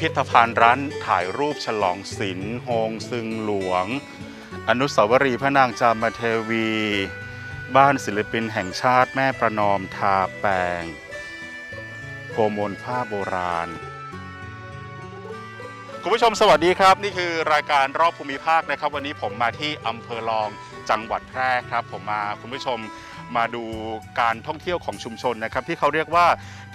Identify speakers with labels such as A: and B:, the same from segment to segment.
A: พิพิธภัณฑ์ร้านถ่ายรูปฉลองศิลป์โฮงซึงหลวง อนุสาวรีย์พระนางจามเทวี บ้านศิลปินแห่งชาติแม่ประนอมทาแปงโกมลผ้าโบราณ คุณผู้ชมสวัสดีครับ นี่คือรายการรอบภูมิภาคนะครับ วันนี้ผมมาที่อำเภอรองจังหวัดแพร่ครับ ผมมาคุณผู้ชมมาดูการท่องเที่ยวของชุมชนนะครับ ที่เขาเรียกว่า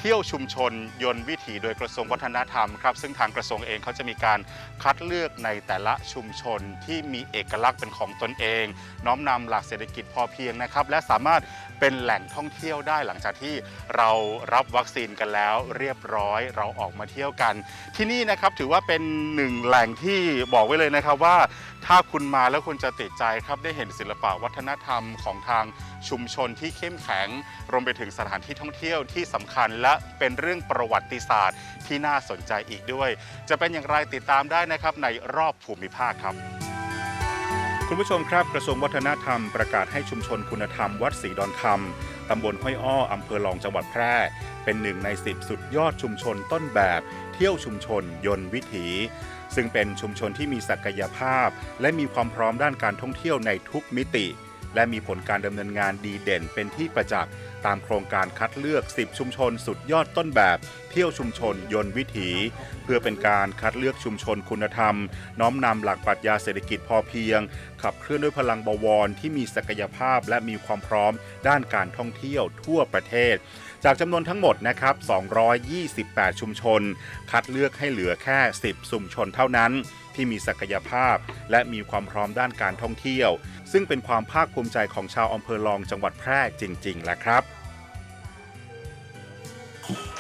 A: ที่ยวชุมชนยนต์วิถีโดยกระทรวงวัฒนธรรมครับซึ่งทางกระทรวงเองเขาจะมีการคัดเลือกในแต่ละชุมชนที่มีเอกลักษณ์เป็นของตนเอง น้อมนำหลักเศรษฐกิจพอเพียงนะครับและสามารถเป็นแหล่งท่องเที่ยวได้หลังจากที่เรารับวัคซีนกันแล้วเรียบร้อยเราออกมาเที่ยวกัน ที่นี่นะครับถือว่าเป็นหนึ่งแหล่งที่บอกไว้เลยนะครับว่าถ้าคุณมาแล้วคุณจะติดใจครับได้เห็นศิลปะวัฒนธรรมของทางชุมชนที่เข้มแข็ง รวมไปถึงสถานที่ท่องเที่ยวที่สำคัญและเป็นเรื่องประวัติศาสตร์ที่น่าสนใจอีกด้วย จะเป็นอย่างไรติดตามได้นะครับในรอบภูมิภาคครับ คุณผู้ชมครับกระทรวงวัฒนธรรมประกาศให้ชุมชนคุณธรรมวัดศรีดอนคำตำบลห้วยอ้ออำเภอรองจังหวัดแพร่ เป็นหนึ่งใน10สุดยอดชุมชนต้นแบบ เที่ยวชุมชน ยนต์วิถีซึ่งเป็นชุมชนที่มีศักยภาพ และมีความพร้อมด้านการท่องเที่ยวในทุกมิติ และมีผลการดำเนินงานดีเด่นเป็นที่ประจักษ์ ตามโครงการคัดเลือก 10 ชุมชนสุดยอดต้นแบบ เที่ยวชุมชนยนต์วิถี เพื่อเป็นการคัดเลือกชุมชนคุณธรรม น้อมนำหลักปรัชญาเศรษฐกิจพอเพียง ขับเคลื่อนด้วยพลังบวรที่มีศักยภาพและมีความพร้อมด้านการท่องเที่ยวทั่วประเทศ จากจำนวนทั้งหมดนะครับ 228 ชุมชน คัดเลือกให้เหลือแค่ 10 ชุมชนเท่านั้น ที่มีศักยภาพ และมีความพร้อมด้านการท่องเที่ยว ซึ่งเป็นความภาคภูมิใจของชาวอำเภอลองจังหวัดแพร่จริงๆแหละครับ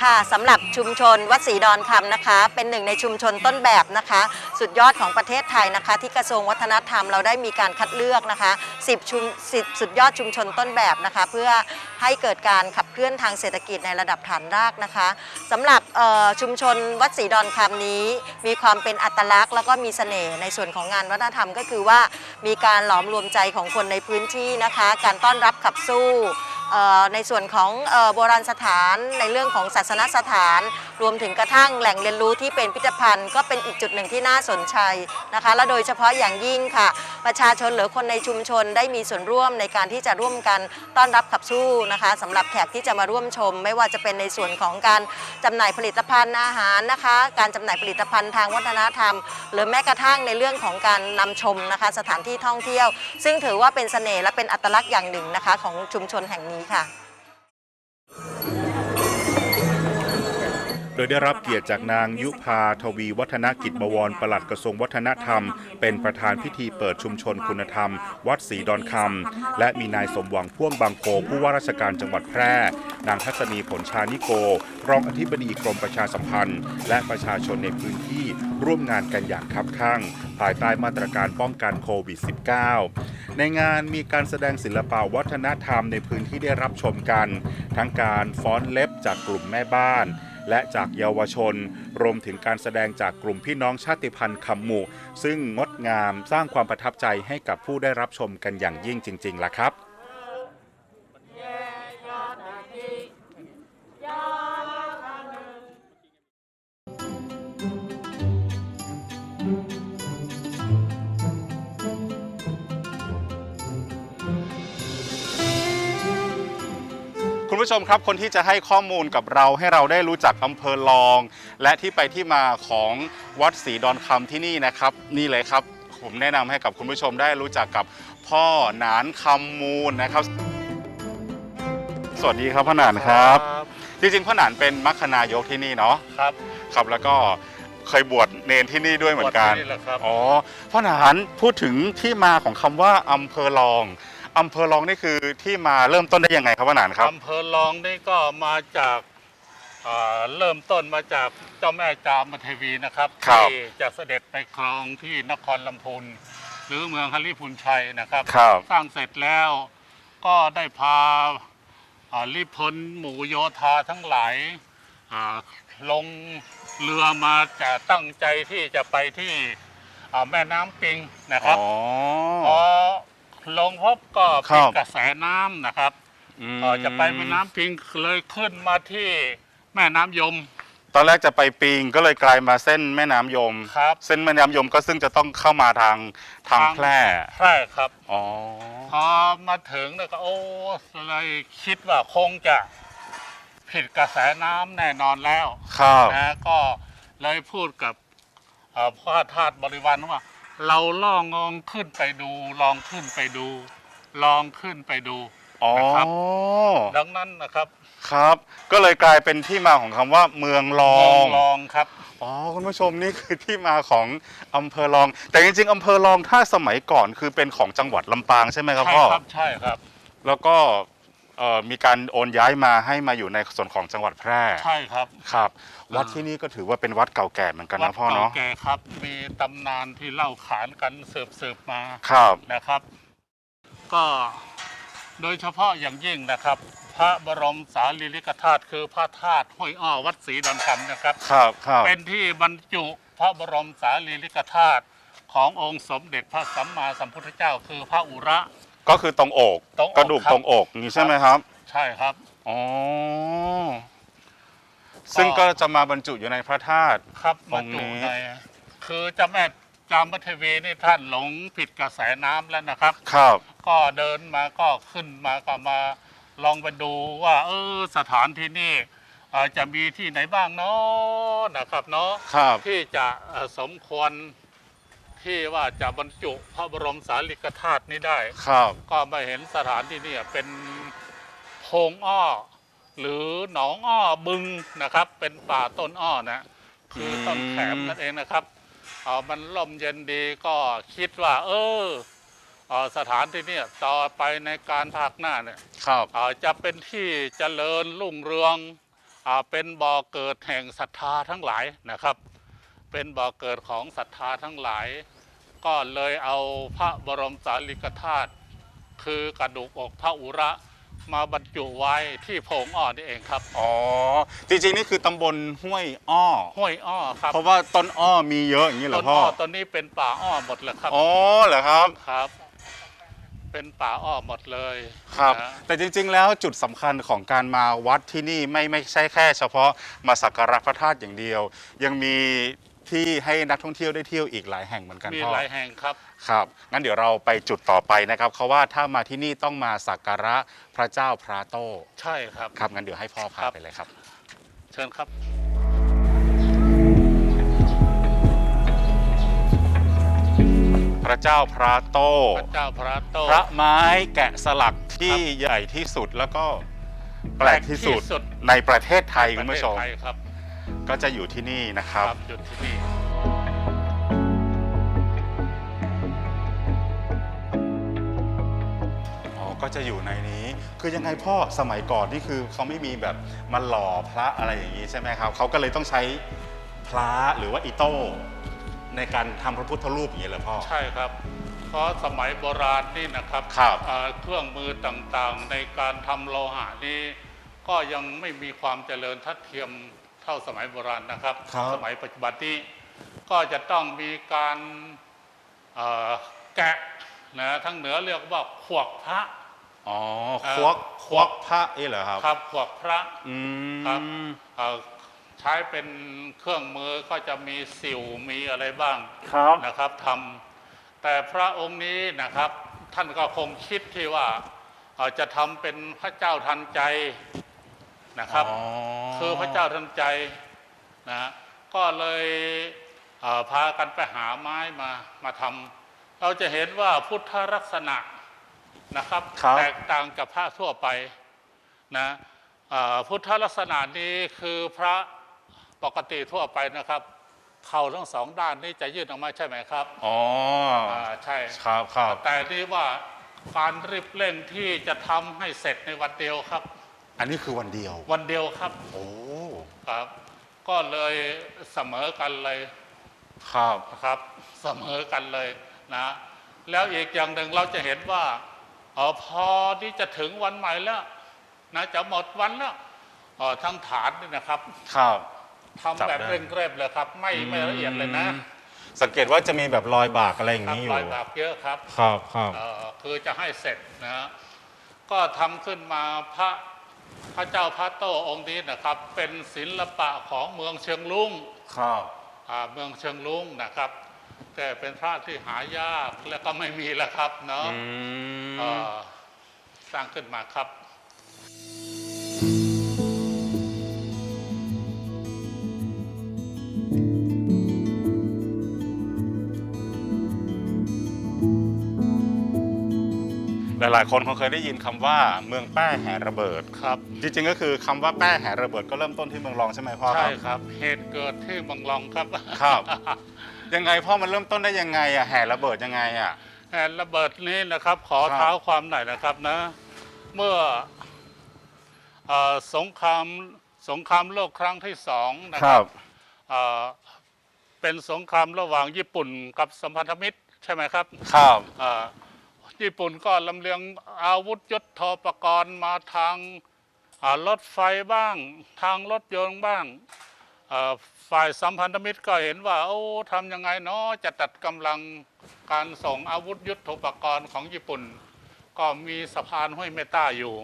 B: ค่ะสำหรับชุมชนวัดศรีดอนคำนะคะ เป็นหนึ่งในชุมชนต้นแบบนะคะ สุดยอดของประเทศไทยนะคะ ที่กระทรวงวัฒนธรรมเราได้มีการคัดเลือกนะคะ10ชุม10สุดยอดชุมชนต้นแบบนะคะ เพื่อให้เกิดการขับเคลื่อนทางเศรษฐกิจในระดับฐานรากนะคะสำหรับเอ่อชุมชนวัดศรีดอนคำนี้ มีความเป็นอัตลักษณ์ แล้วก็มีเสน่ห์ในส่วนของงานวัฒนธรรมก็คือว่ามีการหลอมรวมใจของคนในพื้นที่นะคะ การต้อนรับขับสู้ ในส่วนของโบราณสถานในเรื่องของศาสนสถาน รวมถึงกระทั่งแหล่งเรียนรู้ที่เป็นพิพิธภัณฑ์ก็เป็นอีกจุดหนึ่งที่น่าสนใจนะคะ และโดยเฉพาะอย่างยิ่งค่ะ ประชาชนหรือคนในชุมชนได้มีส่วนร่วมในการที่จะร่วมกันต้อนรับขับสู้นะคะสำหรับแขกที่จะมาร่วมชม ไม่ว่าจะเป็นในส่วนของการจำหน่ายผลิตภัณฑ์อาหารนะคะ การจำหน่ายผลิตภัณฑ์ทางวัฒนธรรม หรือแม้กระทั่งในเรื่องของการนำชมนะคะ สถานที่ท่องเที่ยว ซึ่งถือว่าเป็นเสน่ห์และเป็นอัตลักษณ์อย่างหนึ่งนะคะของชุมชนแห่งนี้ค่ะ
A: โดยได้รับเกียรติจากนางยุพาทวีวัฒนกิจบวรปลัดกระทรวงวัฒนธรรม เป็นประธานพิธีเปิดชุมชนคุณธรรม วัดศรีดอนคำและมีนายสมหวังพ่วงบางโพผู้ว่าราชการจังหวัดแพร่ นางทัศนีผลชานิโก รองอธิบดีกรมประชาสัมพันธ์ และประชาชนในพื้นที่ ร่วมงานกันอย่างคับข้าง ภายใต้มาตรการป้องกันโควิด -19 ในงานมีการแสดงศิลปะวัฒนธรรมในพื้นที่ได้รับชมกัน ทั้งการฟ้อนเล็บจากกลุ่มแม่บ้าน และจากเยาวชน รวมถึงการแสดงจากกลุ่มพี่น้องชาติพันธุ์คำหมู่ซึ่งงดงามสร้างความประทับใจให้กับผู้ได้รับชมกันอย่างยิ่งจริงๆล่ะครับ คุณผู้ชมครับคนที่จะให้ข้อมูลกับเราให้เราได้รู้จักอำเภอลอง และที่ไปที่มาของวัดศรีดอนคำที่นี่นะครับ นี่เลยครับ ผมแนะนำให้กับคุณผู้ชมได้รู้จักกับพ่อหนานคำมูลนะครับ สวัสดีครับพ่อหนานครับ จริงๆพ่อหนานเป็นมัคคนายกที่นี่เนาะ
C: ครับ
A: ครับแล้วก็เคยบวชเนนที่นี่ด้วยเหมือนกัน
C: บวชที่นี่แหละครับ
A: อ๋อพ่อหนานพูดถึงที่มาของคำว่าอำเภอรอง อำเภอรองนี่คือที่มาเริ่มต้นได้ยังไงครับพ่อหนานครับ
C: อำเภอรองนี่ก็มาจากอ่าเริ่มต้นมาจากเจ้าแม่จามเทวีนะครับ
A: ครับ
C: ที่จะเสด็จไปครองที่นครลำพูนหรือเมืองฮาริพุนชัยนะครับ
A: ครับ
C: สร้างเสร็จแล้วก็ได้พาอ่าลิพลหมู่โยธาทั้งหลายอ่าลงเรือมาจะตั้งใจที่จะไปที่อ่าแม่น้ำปิงนะครับ
A: อ๋อ
C: พอ ลงพบก็
A: ครั
C: เป็น
A: บ
C: กระแสน้ำนะครับ
A: ม
C: เอ่อจะไปแม่น้ำปิงเลยขึ้นมาที่แม่น้ำยม
A: ตอนแรกจะไปปิงก็เลยกลายมาเส้นแม่น้ำยม
C: ครับ
A: เส้นแม่น้ำยมก็ซึ่งจะต้องเข้ามาทางทาง
C: ทาง
A: แพร่
C: ใช่ครับ
A: อ๋อ
C: พอมาถึงเนี่ยก็โอ้เลยคิดว่าคงจะผิดกระแสน้ำแน่นอนแล้ว
A: ครับ
C: นะก็เลยพูดกับเอ่อพ่อทาสบริวารว่า เราล่องงขึ้นไปดูลองขึ้นไปดู ลองขึ้นไปดู
A: อ๋อ
C: นะครับดังนั้นนะครับ
A: ครับ ก็เลยกลายเป็นที่มาของคำว่าเมืองรอ
C: เมือง
A: ง
C: รองครับ
A: อ๋อคุณผู้ชมนี่คือที่มาของอำเภอรอง แต่จริงๆอำเภอรองถ้าสมัยก่อนคือเป็นของจังหวัดลำปางใช่ไหมครับ
C: ใช่
A: พ่อ
C: ครับใช่ครับ
A: แล้วก็ เอ่อมีการโอนย้ายมาให้มาอยู่ในส่วนของจังหวัดแพร่
C: ใช่ครับ
A: ครับ วัด
C: อ่า
A: ที่นี่ก็ถือว่าเป็นวัดเก่าแก่เหมือนกัน
C: วัด
A: นะพ่อ
C: เก่า
A: เนาะ
C: แก่ครับ มีตำนานที่เล่าขานกันสืบสืบๆมา
A: ครับ
C: นะครับ ก็โดยเฉพาะอย่างยิ่งนะครับ พระบรมสารีริกธาตุคือพระธาตุห้วยอ้อวัดศรีดอนคำนะครับ
A: ครับครับ
C: เป็นที่บรรจุพระบรมสารีริกธาตุขององค์สมเด็จพระสัมมาสัมพุทธเจ้า คือพระอุระ
A: ก็คือตรงอก
C: ตรงอก
A: กระดูก
C: ครับ
A: ตรงอกนี่ใช่ไหมครับ
C: ใช่ครับ
A: อ๋อซึ่งก็จะมาบรรจุอยู่ในพระธาตุ
C: ครับ
A: ตร
C: มางจุ
A: นี้
C: ในคือเจ้าแม่จามเทวีนี่ท่านหลงผิดกระแสน้ำแล้วนะครับ
A: ครับ
C: ก็เดินมาก็ขึ้นมาก็มาลองไปดูว่า เออสถานที่นี่เอ่อจะมีที่ไหนบ้างเนาะนะครับเนาะ
A: ครับ
C: ที่จะเอ่อสมควร ที่ว่าจะบรรจุพระบรมสารีริกธาตุนี้ได้
A: ครับ
C: ก็มาเห็นสถานที่นี่เป็นโพรงอ้อ หรือหนองอ้อบึงนะครับ เป็นป่าต้นอ้อนะคือต้นแขมนั่นเองนะครับเอ่อมันลมเย็นดีก็คิดว่า เออเอ่อสถานที่เนี่ยต่อไปในการภาคหน้าเนี่ย
A: ครับ
C: เอ่อจะเป็นที่เจริญรุ่งเรืองอ่าเป็นบ่อเกิดแห่งศรัทธาทั้งหลายนะครับ เป็นบ่อเกิดของศรัทธาทั้งหลาย ก็เลยเอาพระบรมสารีริกธาตุคือกระดูกอกพระอุระมาบรรจุไว้ที่โพรงอ้อนี่เองครับ
A: อ๋อ จริงๆ นี่คือตำบลห้วยอ้อ
C: ห้วยอ้อครับ
A: เพราะว่าต้นอ้อมีเยอะอย่างนี้เหร
C: ต้
A: อนพ่
C: อ้
A: อ
C: อต้นนี้เป็นป่าอ้อหมดเลยครับ
A: อ๋อเหรอครับ
C: ครับ เป็นป่าอ้อหมดเลย
A: ครับ
C: นะ
A: แต่จริงๆ แล้วจุดสำคัญของการมาวัดที่นี่ไม่ไม่ใช่แค่เฉพาะมาสักการะพระธาตุอย่างเดียว ยังมี ที่ให้นักท่องเที่ยวได้เที่ยวอีกหลายแห่งเหมือนกัน
C: มี
A: พ่อ
C: หลายแห่งครับ
A: ครับงั้นเดี๋ยวเราไปจุดต่อไปนะครับเขาว่าถ้ามาที่นี่ต้องมาสักการะพระเจ้าพระโต
C: ใช่ครับ
A: ครับงั้นเดี๋ยวให้พ่อพา
C: ครับ
A: ไปเลยครับ
C: เชิญครับ
A: พระเจ้าพระโต
C: พระเจ้าพระโต
A: พระไม้แกะสลักที่ใหญ่ที่สุดแล้วก็แปลกที่สุด
C: แปลกที่สุด
A: ในประเทศไทย
C: ป
A: คุ
C: ระ
A: ณ
C: เท
A: ผู้
C: ศ
A: ชม
C: ไทยครับ
A: ก็จะอยู่ที่นี่นะครับ
C: จุดที่นี่
A: อ๋อ ก็จะอยู่ในนี้ คือยังไงพ่อสมัยก่อนนี่คือเขาไม่มีแบบมาหล่อพระอะไรอย่างนี้ใช่ไหมครับ เขาก็เลยต้องใช้พระหรือว่าอิโต้ในการทำพระพุทธรูปอย่างนี้เหรอพ่อ
C: ใช่ครับ เพราะสมัยโบราณนี่นะครับ
A: ครับ
C: เอ่อเครื่องมือต่างๆในการทำโลหะนี้ ก็ยังไม่มีความเจริญทัดเทียม เท่าสมัยโบราณนะครับ
A: ครับ
C: สมัยปัจจุบันนี้ก็จะต้องมีการเอ่อแกะนะทั้งเหนือเรียกว่าขวกพระ
A: อ๋อ
C: เอ่อ
A: ควักควักพระนี่เหรอครับ
C: ครับขวกพระ
A: อื
C: ครับ
A: ม
C: เอ่อใช้เป็นเครื่องมือก็จะมีสิวมีอะไรบ้าง
A: ครับ
C: นะครับทำแต่พระองค์นี้นะครับ ท่านก็คงคิดที่ว่าเอ่อจะทำเป็นพระเจ้าทันใจ นะครับคือพระเจ้าทันใจนะก็เลยเอ่อพากันไปหาไม้มามาทำเราจะเห็นว่าพุทธลักษณะนะครับ
A: ครับ
C: แตกต่างจากพระทั่วไปนะเอ่ออ่าพุทธลักษณะนี้คือพระปกติทั่วไปนะครับ เข่าทั้งสองด้านนี้จะยื่นออกมาใช่ไหมครับ
A: อ๋อ
C: อ่าใช่
A: ครับครับ
C: แต่นี่ว่าการรีบเร่งที่จะทำให้เสร็จในวันเดียวครับ
A: อันนี้คือวันเดียว
C: วันเดียวครับ
A: โอ้
C: ครับ ก็เลยเสมอกันเลย
A: ครับ
C: ครับ เสมอกันเลยนะ แล้วอีกอย่างหนึ่งเราจะเห็นว่าเออพอที่จะถึงวันใหม่แล้วนะจะหมดวันแล้วเออทั้งฐานนี่นะครับ
A: ครับ
C: ทำแบบเร่งเร่เลยครับ ไม่ไม่ละเอียดเลยนะ
A: อืมสังเกตว่าจะมีแบบรอยบากอะไรอย่าง
C: ครับ
A: นี้อยู่
C: รอยบากเยอะครับ
A: ครับครับ
C: เอ่อคือจะให้เสร็จนะฮะก็ทำขึ้นมาพระ พระเจ้าพระโตองค์นี้นะครับ เป็นศิลปะของเมืองเชียงลุง
A: ครับ
C: อ่าเมืองเชียงลุงนะครับ แต่เป็นพระที่หายากและก็ไม่มีแล้วครับเนาะ
A: อืม
C: เอ่อสร้างขึ้นมาครับ
A: หลายๆ คนคงเคยได้ยินคำว่าเมืองแป้แห่ระเบิด
C: ครับ
A: จริงๆก็คือคำว่าแป้แห่ระเบิดก็เริ่มต้นที่เมืองรองใช่ไหมพ่อค
C: ใช่
A: รับ
C: ครับ เหตุเกิดที่เมืองรองครับ
A: ครับ ยังไงพ่อมันเริ่มต้นได้ยังไงอะแห่ระเบิดยังไงอะ
C: แห่ระเบิดนี้นะครับ ขอ
A: ครับ
C: เท้าความหน่อยนะครับนะ เมื่อเอ่อสงครามสงครามโลกครั้งที่สองนะ
A: ค
C: ค
A: รั
C: รับบเอ่อเป็นสงครามระหว่างญี่ปุ่นกับสัมพันธมิตรใช่ไหมครับ
A: ครับ
C: เอ่อ ญี่ปุ่นก็ลำเลียงอาวุธยุทโธปกรณ์มาทางอ่ารถไฟบ้าง ทางรถยนต์บ้างเอ่อฝ่ายสัมพันธมิตรก็เห็นว่าโอ้ทำยังไงเนาะจะตัดกำลังการส่งอาวุธยุทโธปกรณ์ของญี่ปุ่น ก็มีสะพานห้วยเมตตาอยู่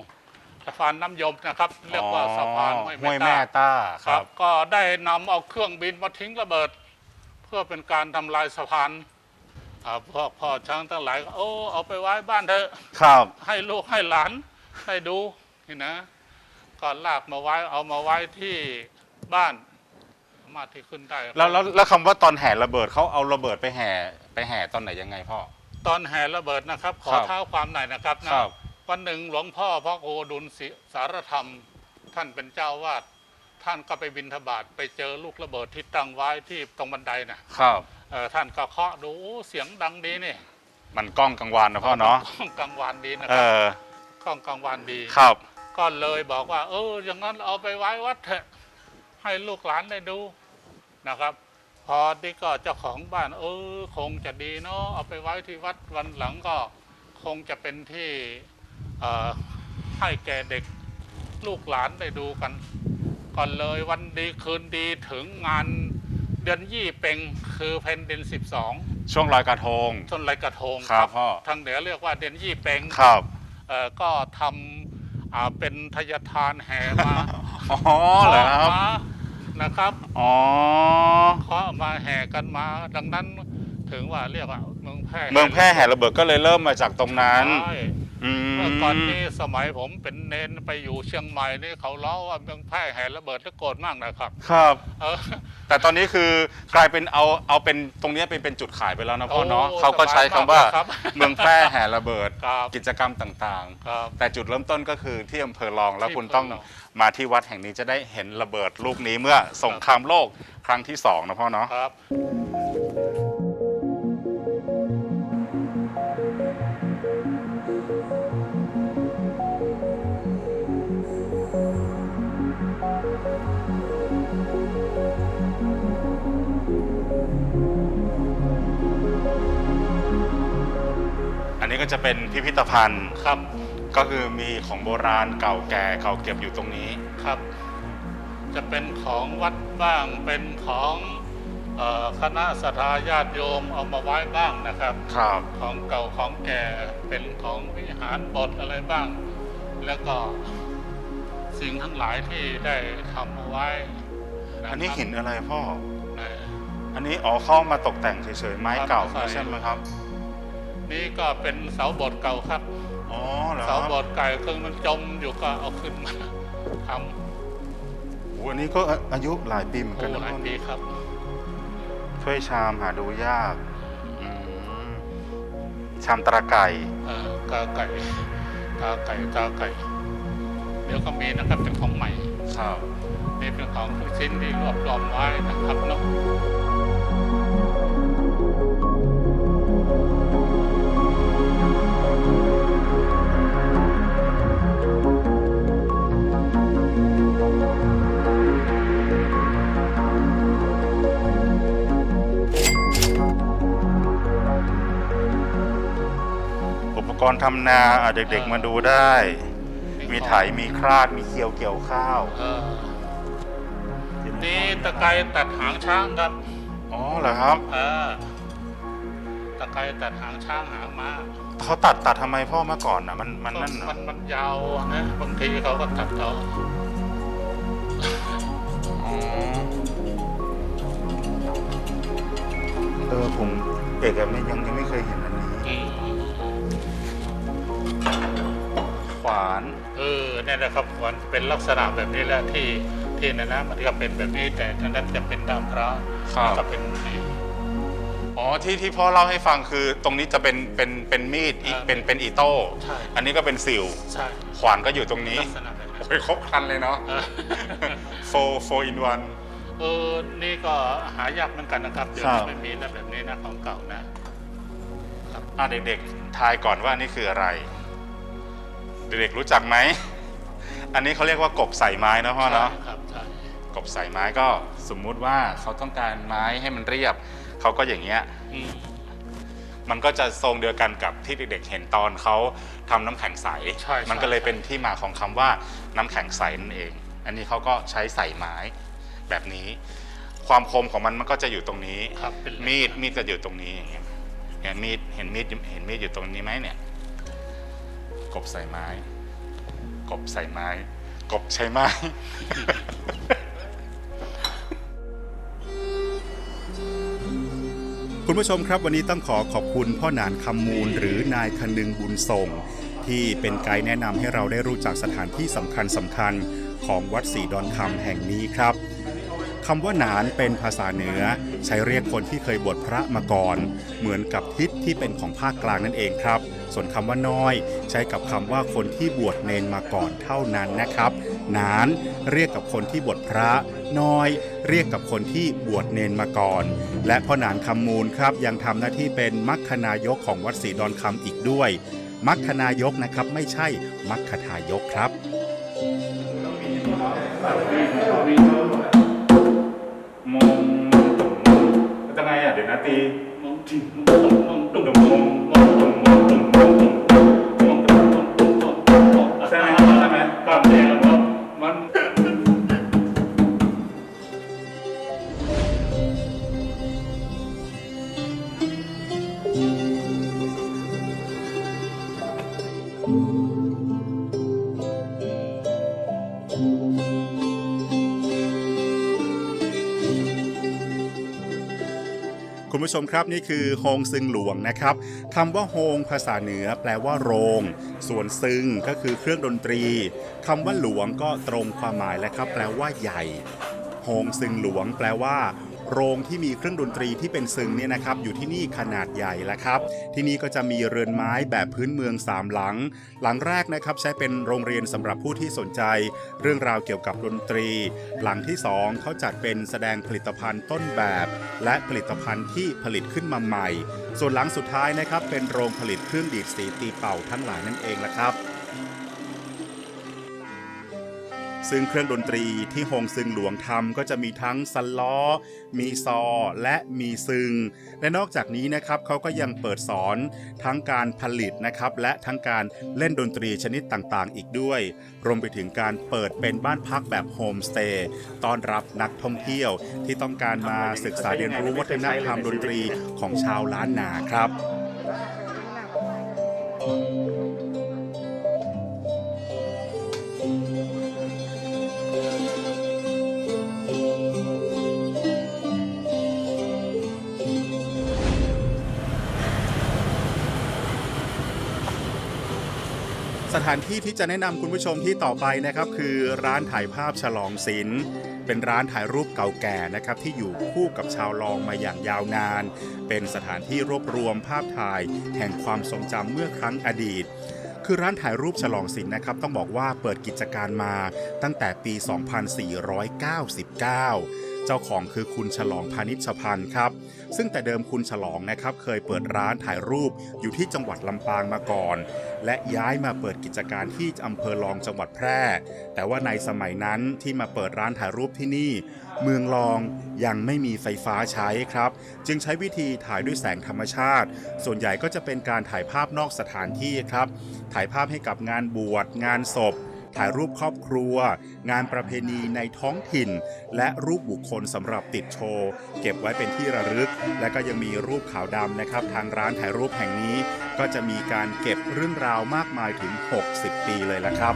C: สะพานน้ำยมนะครับเรียกว่าสะพานห้วย
A: ห้วย
C: เม
A: แม่
C: ตตา
A: ต้า
C: ครับ ก็ได้นำเอาเครื่องบินมาทิ้งระเบิด เพื่อเป็นการทำลายสะพาน อ่าพวกพ่อช้างทั้งหลายก็โอ้เอาไปไว้บ้านเถอะ
A: ครับ
C: ให้ลูกให้หลานให้ดูนี่นะก็ลากมาไว้เอามาไว้ที่บ้านสามารถที่ขึ้นได้
A: แล้วแล้วแล้วคำว่าตอนแห่ระเบิดเขาเอาระเบิดไปแห่ไปแห่ตอนไหนยังไงพ่อ
C: ตอนแห่ระเบิดนะครับ ขอ
A: ครับ
C: เท้าความหน่อยนะครับนะครับ วันหนึ่งหลวงพ่อพระโอดุลศิสารธรรม ท่านเป็นเจ้าวาดท่านก็ไปบินทบาทไปเจอลูกระเบิดที่ตั้งไว้ที่ตรงบันไดนะ
A: ครับ
C: เออท่านก็เคาะดูโอ้เสียงดังดีนี่
A: มันกล้องกังวานนะพ่อเนาะ
C: กล้องกลางวานดีนะ
A: เอ
C: ครับ
A: อ
C: กล้องกลางวานดี
A: ครับ
C: ก็เลยบอกว่า เออ อย่างนั้นเอาไปไว้วัดเถอะให้ลูกหลานได้ดูนะครับ พอที่ก็เจ้าของบ้าน เออ คงจะดีเนาะเอาไปไว้ที่วัดวันหลังก็คงจะเป็นที่เอ่อให้แก่เด็กลูกหลานได้ดูกันก่อนเลยวันดีคืนดีถึงงาน เดือนยี่เป็งคือเพนเดือนสิบสอง
A: ช่วงลอยกระทง
C: ต้นไรกระทง
A: ครับพ่อ
C: ทางเหนือเรียกว่าเดือนยี่เป็ง
A: ครับ
C: เอ่อก็ทำอ่าเป็นทยทานแห่มา
A: อ๋อเหรอครับ
C: มานะครับ
A: อ๋อ
C: เคาะมาแห่กันมา ดังนั้นถึงว่าเรียกว่าเมืองแพร่
A: เมืองแพร่แห่ระเบิดก็เลยเริ่มมาจากตรงนั้น
C: ใช่
A: อืม
C: เมื่อก่อนนี้สมัยผมเป็นเนนไปอยู่เชียงใหม่นี่เขาเล่าว่าเมืองแพร่แห่ระเบิดแล้วโกรธมากนะครับ
A: ครับ
C: เออ
A: แต่ตอนนี้คือกลายเป็นเอาเอาเป็นตรงเนี้ยไปเป็นจุดขายไปแล้วนะพ่อเนาะ
C: โอ้
A: เขาก็ใช้คำว่า
C: สบายมากเลยครับ
A: เมืองแพร่แห่ระเบิด
C: ครับ
A: กิจกรรมต่าง
C: ครับ
A: ๆ แต่จุดเริ่มต้นก็คือที่อำเภอรองแล้ว
C: ที่
A: คุณต้อง
C: อำเภอรอง
A: มาที่วัดแห่งนี้จะได้เห็นระเบิดลูกนี้เมื่อสงครามโลกครั้งที่สองนะพ่อเนาะ
C: ครับ
A: นนี้ก็จะเป็นพิพิธภัณฑ์
C: ครับ
A: ก็คือมีของโบราณเก่าแก่เก่าเก็บอยู่ตรงนี้
C: ครับ จะเป็นของวัดบ้าง เป็นของเออคณะสัทยาญาติโยมเอามาไว้บ้างนะครับ
A: ครับ
C: ของเก่าของแก่เป็นของวิหารบทอะไรบ้าง แล้วก็สิ่งทั้งหลายที่ได้ทำเอาไว้ะครับ
A: อันนี้หินอะไรพ่อ
C: เอ่อ
A: อันนี้อ๋อเข้ามาตกแต่งเฉยๆไม้เก่า
C: ครับ
A: ใช่ไหมครับ
C: นี่ก็เป็นเสาโบทเก่าครับ
A: อ๋อเหรอ
C: เสาโบทไก่คือมันจมอยู่ก็เอาขึ้นมาท
A: โอ้อันนี้ก็อายุหลายปีเหมือำนกัน
C: โอ้
A: นะ
C: หลาย
A: พ่อ
C: ปีครับ
A: ถ้วยชามหาดูยากอืมชามตราไก่
C: เอ่อกาไก่กาไก่กาไก่นดี๋ยวก็มีนะครับเป็นของใหม่
A: ครับ
C: นี่เป็นของทุกชิ้นที่รวบรวมไว้นะครับเนาะ
A: อุปกรณ์ทำนาอะเด็ก ๆมาดูได้ มีไถมีคราดมีเคียวเกี่ยวข้าว
C: เออนี่ตะไคร้ตัดหางช้างครับ
A: อ๋อเหรอครับ
C: เออตะไคร้ตัดหางช้างหางม้า
A: เขาตัดตัดทำไมพ่อเมื่อก่อนอะมันมันนั่นเหรอ
C: มันมันยาวนะบางทีเขาก็ตัดเอา
A: อ๋อเออผมเอกอะไม่ยังยังไม่เคยเห็นอันนี้าน
C: เออเนี่ยนะครับควรเป็นลักษณะแบบนี้แหละที่ที่เนยนะมันก็เป็นแบบนี้แต่ทางนั้นจะเป็นด้ามพระ
A: ครับ
C: ก็เป็นนี่
A: อ๋อที่ที่พ่อเล่าให้ฟังคือตรงนี้จะเป็นเป็นเป็นมีดอีก
C: อ่า
A: เป็นเป็นอีโต้
C: ใช่
A: อันนี้ก็เป็นสิว
C: ใช่
A: ขวานก็อยู่ตรงนี้
C: ลักษณะแบบนั้น
A: โอ้ยครบครันเลยเนาะ
C: เออ
A: โฟโฟอินวัน
C: เออนี่ก็หายากเหมือนกันนะครับเดี๋ยว
A: ครั
C: นี้
A: บ
C: ไม่มีนะแบบนี้นะของเก่านะ
A: อะเด็กๆทายก่อนว่านี่คืออะไร เด็กๆรู้จักไหม อันนี้เขาเรียกว่ากบใส่ไม้นะพ่อเนาะ
C: ใช่ครับใช่
A: กบใส่ไม้ก็สมมุติว่าเขาต้องการไม้ให้มันเรียบ เขาก็อย่างเงี้ย
C: อืม
A: มันก็จะทรงเดียวกันกับที่เด็กๆเห็นตอนเขาทำน้ำแข็งใส
C: ใช่
A: มันก็เลย
C: ใช่
A: เป็นที่มาของคำว่าน้ำแข็งใสนั่นเอง อันนี้เขาก็ใช้ใส่ไม้แบบนี้ ความคมของมันมันก็จะอยู่ตรงนี้
C: ครับเป็น
A: มีดมีดจะอยู่ตรงนี้อย่างเงี้ยเห็นมีดเห็นมีดเห็นมีดอยู่ตรงนี้ไหมเนี่ย กบใส่ไม้ กบใส่ไม้ กบใช้ไม้
D: คุณผู้ชมครับวันนี้ต้องขอขอบคุณพ่อหนานคำมูลหรือนายคนึงบุญส่ง ที่เป็นไกด์แนะนำให้เราได้รู้จักสถานที่สำคัญสำคัญของวัดศรีดอนคำแห่งนี้ครับคำว่าหนานเป็นภาษาเหนือ ใช้เรียกคนที่เคยบวชพระมาก่อน เหมือนกับทิศที่เป็นของภาคกลางนั่นเองครับ ส่วนคำว่าน้อย ใช้กับคำว่าคนที่บวชเนนมาก่อนเท่านั้นนะครับนานเรียกกับคนที่บวชพระน้อย เรียกกับคนที่บวชเนนมาก่อน และพ่อหนานคำมูลครับ ยังทำหน้าที่เป็นมัคคนายกของวัดศรีดอนคำอีกด้วย มัคคนายกนะครับไม่ใช่มัคคทายกครับ
A: มงจะไงอะเดี๋ยวนะตี
C: มองจริงมองมอง
A: มมงมงมงมงมงมงมง ใช่ไหมครับใช่ไหม
C: ก็เนี่ยครับมัน
D: คุณผู้ชมครับนี่คือโฮงซึงหลวงนะครับคำว่าโฮงภาษาเหนือแปลว่าโรง ส่วนซึงก็คือเครื่องดนตรีคำว่าหลวงก็ตรงความหมายและครับแปลว่าใหญ่โฮงซึงหลวงแปลว่า โรงที่มีเครื่องดนตรีที่เป็นซึงเนี่ยนะครับอยู่ที่นี่ขนาดใหญ่แล้วครับ ที่นี่ก็จะมีเรือนไม้แบบพื้นเมืองสามหลัง หลังแรกนะครับใช้เป็นโรงเรียนสำหรับผู้ที่สนใจ เรื่องราวเกี่ยวกับดนตรี หลังที่สองเขาจัดเป็นแสดงผลิตภัณฑ์ต้นแบบ และผลิตภัณฑ์ที่ผลิตขึ้นมาใหม่ ส่วนหลังสุดท้ายนะครับเป็นโรงผลิตเครื่องดีดสีตีเป่าทั้งหลายนั่นเองละครับ ซึ่งเครื่องดนตรีที่ฮงซึงหลวงทำก็จะมีทั้งสล้อ มีซอ และมีซึง และนอกจากนี้นะครับเขาก็ยังเปิดสอนทั้งการผลิตนะครับและทั้งการเล่นดนตรีชนิดต่างๆ อีกด้วย รวมไปถึงการเปิดเป็นบ้านพักแบบโฮมสเตย์ต้อนรับนักท่องเที่ยวที่ต้องการมาศึกษาเรียนรู้วัฒนธรรมดนตรีของชาวล้านนาครับ สถานที่ที่จะแนะนำคุณผู้ชมที่ต่อไปนะครับ คือร้านถ่ายภาพฉลองศิลป์เป็นร้านถ่ายรูปเก่าแก่นะครับที่อยู่คู่กับชาวลองมาอย่างยาวนาน เป็นสถานที่รวบรวมภาพถ่ายแห่งความทรงจำเมื่อครั้งอดีต คือร้านถ่ายรูปฉลองศิลป์นะครับ ต้องบอกว่าเปิดกิจการมาตั้งแต่ปี 2499 เจ้าของคือคุณฉลองพานิชพันธ์ครับ ซึ่งแต่เดิมคุณฉลองนะครับเคยเปิดร้านถ่ายรูปอยู่ที่จังหวัดลำปางมาก่อน และย้ายมาเปิดกิจการที่อำเภอรองจังหวัดแพร่ แต่ว่าในสมัยนั้นที่มาเปิดร้านถ่ายรูปที่นี่ เมืองรองยังไม่มีไฟฟ้าใช้ครับ จึงใช้วิธีถ่ายด้วยแสงธรรมชาติ ส่วนใหญ่ก็จะเป็นการถ่ายภาพนอกสถานที่ครับ ถ่ายภาพให้กับงานบวชงานศพ ถ่ายรูปครอบครัว งานประเพณีในท้องถิ่น และรูปบุคคลสำหรับติดโชว์ เก็บไว้เป็นที่ระลึก และก็ยังมีรูปขาวดำนะครับ ทางร้านถ่ายรูปแห่งนี้ ก็จะมีการเก็บเรื่องราวมากมายถึง 60 ปีเลยละครับ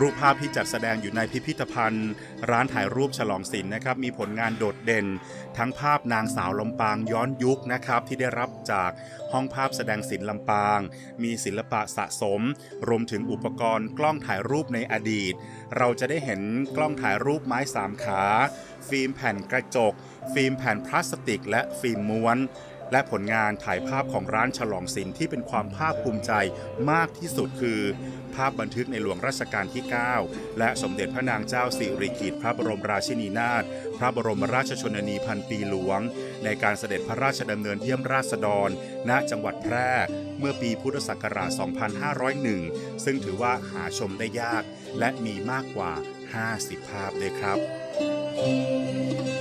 D: รูปภาพที่จัดแสดงอยู่ในพิพิธภัณฑ์ ร้านถ่ายรูปฉลองศิลป์นะครับ มีผลงานโดดเด่น ทั้งภาพนางสาวลำปางย้อนยุคนะครับ ที่ได้รับจากห้องภาพแสดงศิลป์ลำปาง มีศิลปะสะสม รวมถึงอุปกรณ์กล้องถ่ายรูปในอดีต เราจะได้เห็นกล้องถ่ายรูปไม้สามขา ฟิล์มแผ่นกระจก ฟิล์มแผ่นพลาสติก และฟิล์มม้วน และผลงานถ่ายภาพของร้านฉลองศิลป์ที่เป็นความภาคภูมิใจมากที่สุดคือ ภาพบันทึกในหลวงรัชกาลที่ 9 และสมเด็จพระนางเจ้าสิริกิติ์พระบรมราชินีนาถพระบรมราชชนนีพันปีหลวง ในการเสด็จพระราชดำเนินเยี่ยมราษฎร ณจังหวัดแพร่เมื่อปีพุทธศักราช 2501 ซึ่งถือว่าหาชมได้ยาก และมีมากกว่า 50 ภาพเลยครับคุณ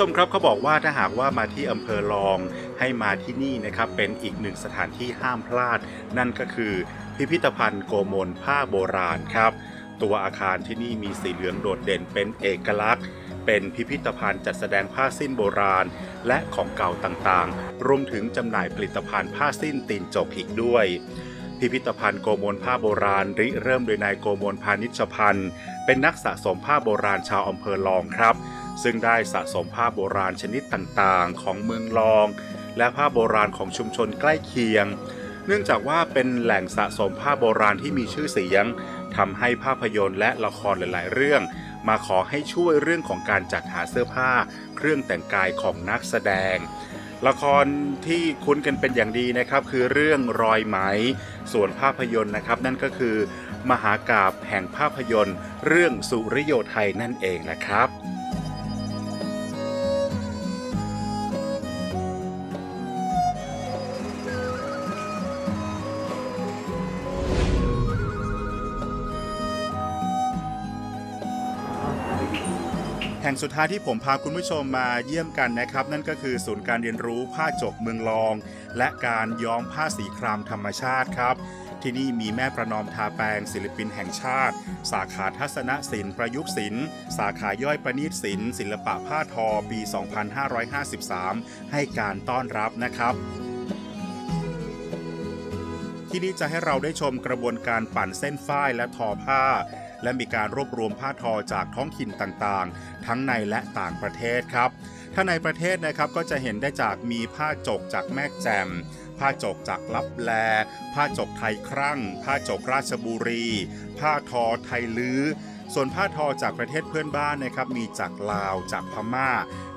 D: ชมครับเขาบอกว่าถ้าหากว่ามาที่อำเภอรองให้มาที่นี่นะครับเป็นอีกหนึ่งสถานที่ห้ามพลาด นั่นก็คือพิพิธภัณฑ์โกมลผ้าโบราณครับ ตัวอาคารที่นี่มีสีเหลืองโดดเด่นเป็นเอกลักษณ์ เป็นพิพิธภัณฑ์จัดแสดงผ้าสิ้นโบราณ และของเก่าต่างๆ รวมถึงจำหน่ายผลิตภัณฑ์ผ้าสิ้นตีนจกอีกด้วยพิพิธภัณฑ์โกมลผ้าโบราณริเริ่มโดยนายโกมลพานิชพันธ์ เป็นนักสะสมผ้าโบราณชาวอำเภอรองครับ ซึ่งได้สะสมผ้าโบราณชนิดต่างๆ ของเมืองรอง และผ้าโบราณของชุมชนใกล้เคียง เนื่องจากว่าเป็นแหล่งสะสมผ้าโบราณที่มีชื่อเสียงทำให้ภาพยนตร์และละครหลาย ๆ เรื่อง มาขอให้ช่วยเรื่องของการจัดหาเสื้อผ้า เครื่องแต่งกายของนักแสดงละครที่คุ้นกันเป็นอย่างดีนะครับคือเรื่องรอยไหม ส่วนภาพยนตร์นะครับ นั่นก็คือ มหากาบแห่งภาพยนตร์ เรื่องสุริโยไทยนั่นเองนะครับ ห่งสุดท้ายที่ผมพาคุณผู้ชมมาเยี่ยมกันนะครับ นั่นก็คือศูนย์การเรียนรู้ผ้าจกเมืองรอง และการย้อมผ้าสีครามธรรมชาติครับ ที่นี่มีแม่ประนอมทาแปงศิลปินแห่งชาติ สาขาทัศนศิลป์ประยุกต์ศิลป์สาขาย่อยประณีตศิลป์ศิลปะผ้าทอปี 2553 ให้การต้อนรับนะครับที่นี่จะให้เราได้ชมกระบวนการปั่นเส้นฝ้ายและทอผ้า และมีการรวบรวมผ้าทอจากท้องถิ่นต่างๆ ทั้งในและต่างประเทศครับ ถ้าในประเทศนะครับก็จะเห็นได้จากมีผ้าจกจากแม่แจ่มผ้าจกจากลับแล ผ้าจกไทยครั่ง ผ้าจกราชบุรี ผ้าทอไทยลื้อ ส่วนผ้าทอจากประเทศเพื่อนบ้านนะครับมีจากลาวจากพม่า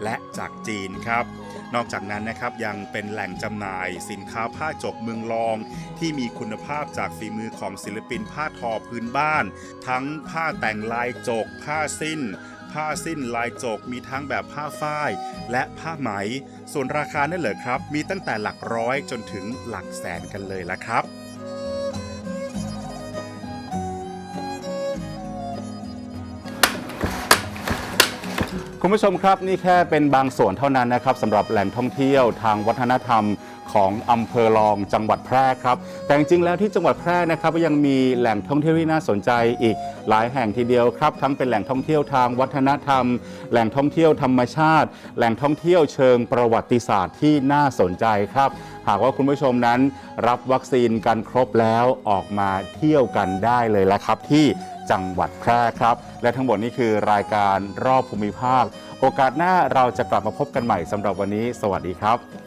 D: และจากจีนครับ นอกจากนั้นนะครับยังเป็นแหล่งจำหน่าย สินค้าผ้าจกเมืองรอง ที่มีคุณภาพจากฝีมือของศิลปินผ้าทอพื้นบ้าน ทั้งผ้าแต่งลายจก ผ้าสิ้นผ้าสิ้นลายจกมีทั้งแบบผ้าฝ้ายและผ้าไหม ส่วนราคานั่นเหรอครับ มีตั้งแต่หลักร้อยจนถึงหลักแสนกันเลยละครับ คุณผู้ชมครับนี่แค่เป็นบางส่วนเท่านั้นนะครับสำหรับแหล่งท่องเที่ยวทางวัฒนธรรม
A: ของอำเภอรองจังหวัดแพร่ครับ แต่จริงๆแล้วที่จังหวัดแพร่นะครับก็ยังมีแหล่งท่องเที่ยวที่น่าสนใจอีกหลายแห่งทีเดียวครับ ทั้งเป็นแหล่งท่องเที่ยวทางวัฒนธรรม แหล่งท่องเที่ยวธรรมชาติ แหล่งท่องเที่ยวเชิงประวัติศาสตร์ที่น่าสนใจครับ หากว่าคุณผู้ชมนั้นรับวัคซีนกันครบแล้วออกมาเที่ยวกันได้เลยละครับที่ จังหวัดแพร่ครับ และทั้งหมดนี้คือรายการรอบภูมิภาค โอกาสหน้าเราจะกลับมาพบกันใหม่สำหรับวันนี้ สวัสดีครับ